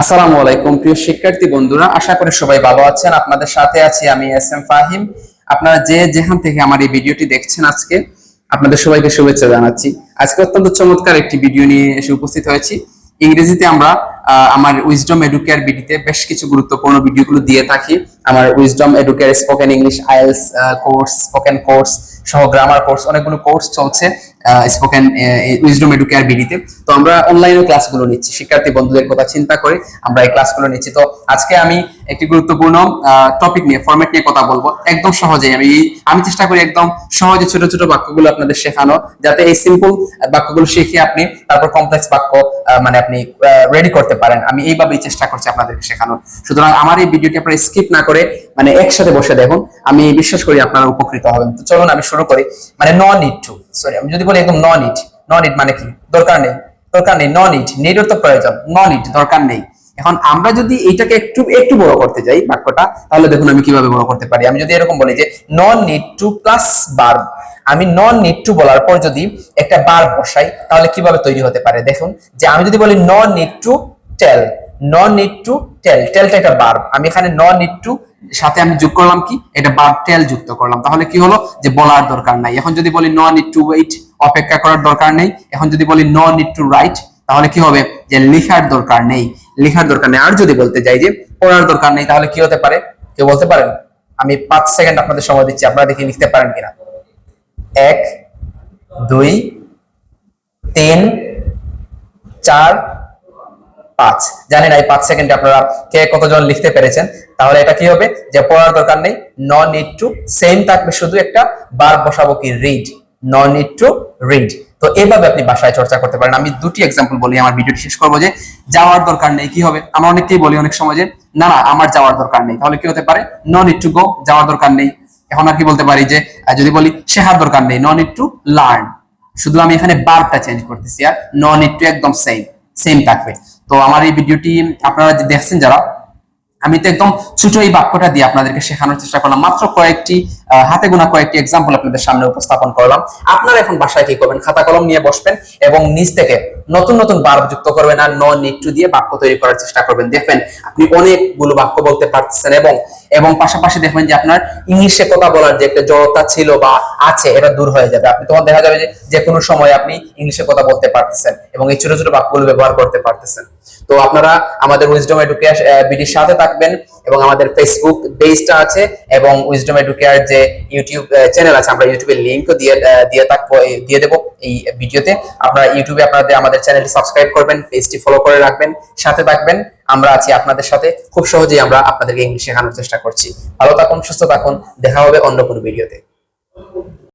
আসসালামু আলাইকুম, প্রিয় শিক্ষার্থী বন্ধুরা। আশা করি সবাই ভালো আছেন। আপনাদের সাথে আছি আমি এস এম ফাহিম। আপনারা যে যেখান থেকে আমার এই ভিডিওটি দেখছেন আজকে, আপনাদের সবাইকে শুভেচ্ছা জানাচ্ছি। আজকে অত্যন্ত চমৎকার একটি ভিডিও নিয়ে এসে উপস্থিত হয়েছি। ইংরেজিতে আমরা আমার উইজডম এডুকেয়ার বিডিতে বেশ কিছু গুরুত্বপূর্ণ ভিডিওগুলো দিয়ে থাকি। আমার wisdom educare spoken English IELTS course spoken course সহ গ্রামার কোর্স অনেকগুলো কোর্স চলছে স্পোকেন উইজডম এডুকেয়ার বিডিতে তো। আমরা অনলাইনে ক্লাসগুলো নিচ্ছি, শিক্ষার্থী বন্ধুদের কথা চিন্তা করে আমরা এই ক্লাসগুলো নিচ্ছি। তো আজকে আমি একটি গুরুত্বপূর্ণ টপিক নিয়ে ফরম্যাট নিয়ে কথা বলব, একদম সহজেই। আমি আমি চেষ্টা করি একদম সহজে ছোট ছোট বাক্যগুলো আপনাদের শেখানো যাতে এই সিম্পল বাক্যগুলো শিখে আপনি তারপর কমপ্লেক্স বাক্য মানে আপনি রেডি করতে পারেন। আমি এইভাবেই চেষ্টা করছি আপনাদেরকে শেখানোর। সুতরাং আমার এই ভিডিওটি আপনারা স্কিপ না করে মানে একসাথে বসে দেখুন, আমি বিশ্বাস করি আপনারা উপকৃত হবেন। তো চলুন আমি শুরু করি। মানে ন নিড টু সরি আমি যদি বলি একদম ন নিড ন নিড মানে কি? দরকার নেই দরকার নেই ন নিড নিডের তো প্রয়োজন ন নিড দরকার নেই। এখন আমরা যদি এইটাকে একটু একটু বড় করতে যাই বাক্যটা, তাহলে দেখুন আমি কীভাবে বড় করতে পারি। আমি যদি এরকম বলি যে non need to plus verb আমি নন নিড টু বলার পর যদি একটা বার বসাই, তাহলে কীভাবে তৈরি হতে পারে? দেখুন, যে আমি যদি বলি non need to tell non need to tell টেলটা একটা বার্ব আমি এখানে নন নিড টু সাথে আমি যোগ করলাম কি? এটা বার্ব টেল যুক্ত করলাম। তাহলে কি হলো? যে বলার দরকার নাই। এখন যদি বলি নন নিড টু ওয়েট অপেক্ষা করার দরকার নেই। এখন যদি বলি নন নিড টু রাইট তাহলে কি হবে? যে লেখার দরকার নেই। লেখার দরকার নেই। আর যদি বলতে যাই যে পড়ার দরকার নেই, তাহলে কি হতে পারে? কেউ বলতে পারেন? আমি পাঁচ সেকেন্ড আপনাদের সময় দিচ্ছি। আপনারা দেখে লিখতে পারেন কিনা? এক, দুই, তিন, চার পাঁচ। জানি না এই পাঁচ সেকেন্ডে আপনারা কে কতজন লিখতে পেরেছেন। তাহলে এটা কি হবে? যে পড়ার দরকার নেই। ন নিড টু সেম থাকবে শুধু একটা। বার বসাবো কি? রিড ন নিড টু রিড তো এভাবে আপনি বাসায় চর্চা করতে পারেন। আমি দুটি এক্সাম্পল বলি, আমার ভিডিওটি শেষ করব যে যাওয়ার দরকার নেই, কি হবে? আমরা অনেককেই বলি অনেক সময় যে, না না, আমার যাওয়ার দরকার নেই। তাহলে কি হতে পারে? ন নিড টু গো যাওয়ার দরকার নেই। এখন আর কি বলতে পারি যে যদি বলি, শেখার দরকার নেই। ন নিড টু লার্ন শুধু আমি এখানে বারটা চেঞ্জ করতেছি, আর নন টু একদম সেম সেম থাকবে। তো আমার এই ভিডিওটি আপনারা দেখছেন যারা, আমি তো একদম ছোট এই বাক্যটা দিয়ে আপনাদেরকে শেখানোর চেষ্টা করলাম। মাত্র কয়েকটি হাতে গোনা কয়েকটি এক্সাম্পল আপনাদের সামনে উপস্থাপন করলাম। আপনারা এখন বাসায় কি করবেন? খাতা কলম নিয়ে বসবেন এবং নিজ থেকে নতুন নতুন বার্ব যুক্ত করবেন আর নন একটু দিয়ে বাক্য তৈরি করার চেষ্টা করবেন। দেখবেন আপনি অনেকগুলো বাক্য বলতে পারতেছেন এবং এবং পাশাপাশি দেখবেন যে আপনার ইংলিশে কথা বলার যে একটা জড়তা ছিল বা আছে, এটা দূর হয়ে যাবে। আপনি তখন দেখা যাবে যে যে কোনো সময় আপনি ইংলিশে কথা বলতে পারতেছেন এবং এই ছোট ছোট বাক্যগুলো ব্যবহার করতে পারতেছেন। তো আপনারা আমাদের উইজডম এডুকেয়ার বিডির সাথে থাকবেন এবং আমাদের ফেসবুক পেজটা আছে এবং উইজডম এডুকেয়ার যে ইউটিউব চ্যানেল আছে, আমরা ইউটিউবের লিঙ্কও দিয়ে দিয়ে থাকব দিয়ে দেবো এই ভিডিওতে আপনারা ইউটিউবে আপনাদের, আমাদের চ্যানেলটি সাবস্ক্রাইব করবেন পেজটি ফলো করে রাখবেন, সাথে থাকবেন। আমরা আছি আপনাদের সাথে। খুব সহজেই আমরা আপনাদেরকে ইংলিশ শেখানোর চেষ্টা করছি। ভালো থাকুন, সুস্থ থাকুন। দেখা হবে অন্য কোনো ভিডিওতে